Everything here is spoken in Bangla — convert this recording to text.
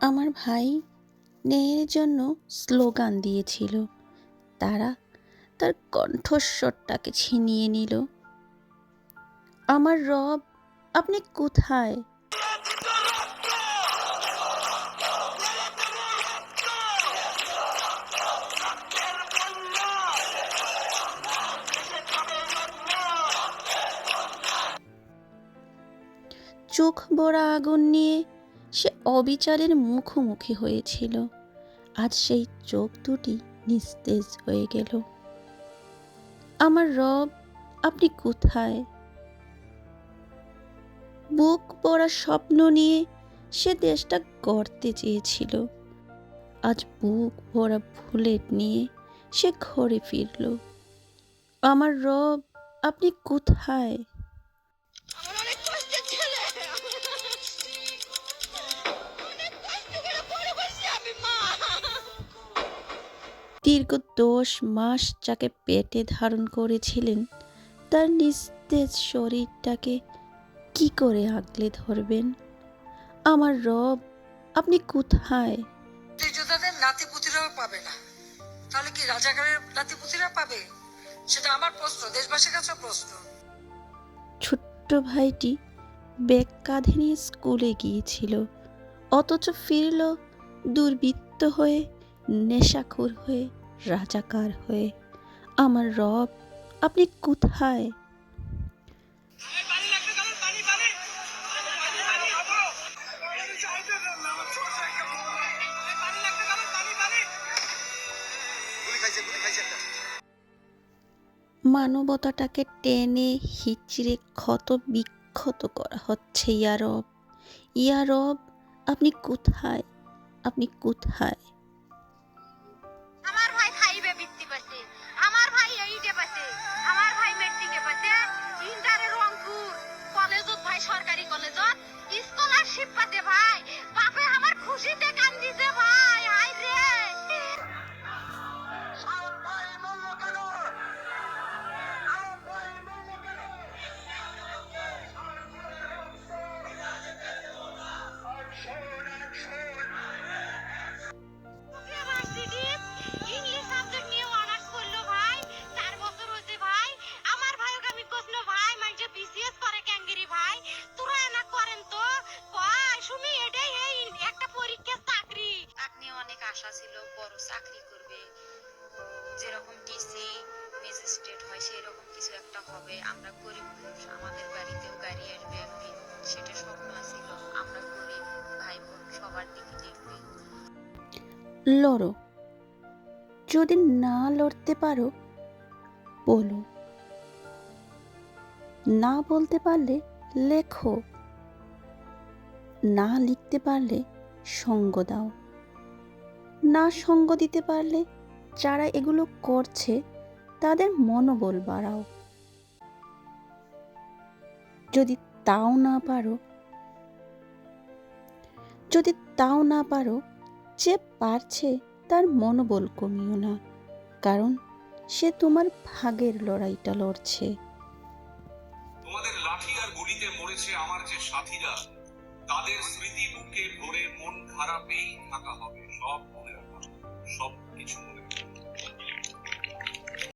আমার ভাই ন্যায়ের জন্য স্লোগান দিয়েছিল। তারা তার কণ্ঠস্বরটাকে ছিনিয়ে নিল। আমার রব, আপনি কোথায়? চোখ বড়া আগুন নিয়ে সে অবিচারের মুখোমুখি হয়েছিল। আজ সেই চোখ দুটি নিস্তেজ হয়ে গেল। আমার রব, আপনি কোথায়? বুক পড়া স্বপ্ন নিয়ে সে দেশটা গড়তে চেয়েছিল। আজ বুক ভরা বুলেট নিয়ে সে ঘরে ফিরল। আমার রব, আপনি কোথায়? দীর্ঘ দশ মাস যাকে পেটে ধারণ করেছিলেন তার নিস্তেজ শরীরটাকে কি করে আঁকলে ধরবেন? আমার রব আপনি কোথায়? মুক্তিযোদ্ধাদের নাতিপুতিরাও পাবে না। তাহলে কি রাজাকারের নাতিপুতিরা পাবে? সেটা আমার প্রশ্ন দেশবাসীর কাছে প্রশ্ন। ছোট্ট ভাইটি ব্যাগ কাঁধে নিয়ে স্কুলে গিয়েছিল অথচ ফিরল দুর্বৃত্ত হয়ে নেশাখোর হয়ে। রাজাকার হয়ে। আমার রব, আপনি কোথায়? মানবতাটাকে টেনে হিচড়ে ক্ষত বিক্ষত করা হচ্ছে ইয়ারব ইয়ারব আপনি কোথায়? আপনি কোথায়? পাতে ভাই। বাপে আমার খুশিতে কান্দিছে ভাই। হয় সেই রকম কিছু একটা হবে। আমরা গরিব মানুষ, আমাদের বাড়িতেও গাড়ি আসবে একদিন, সেটা স্বপ্ন আমরা গরিব ভাই বোন সবার দিকে দেখবে। লড়ো। যদি না লড়তে পারো, বলো। না বলতে পারলে লেখো। না লিখতে পারলে সঙ্গ দাও। না সঙ্গ দিতে পারলে যারা এগুলো করছে, তাদের মনোবল বাড়াও। যদি তাও না পারো, যদি তাও না পারো, যে পারছে তার মনোবল কমিও না, কারণ সে তোমার ভাগের লড়াইটা লড়ছে। তোমাদের লাঠি আর গুলিতে মরেছে আমার যে সাথীরা, তাদের স্মৃতি বুকে ভরে মন খারাপেই থাকা হবে, সব মনে রাখা।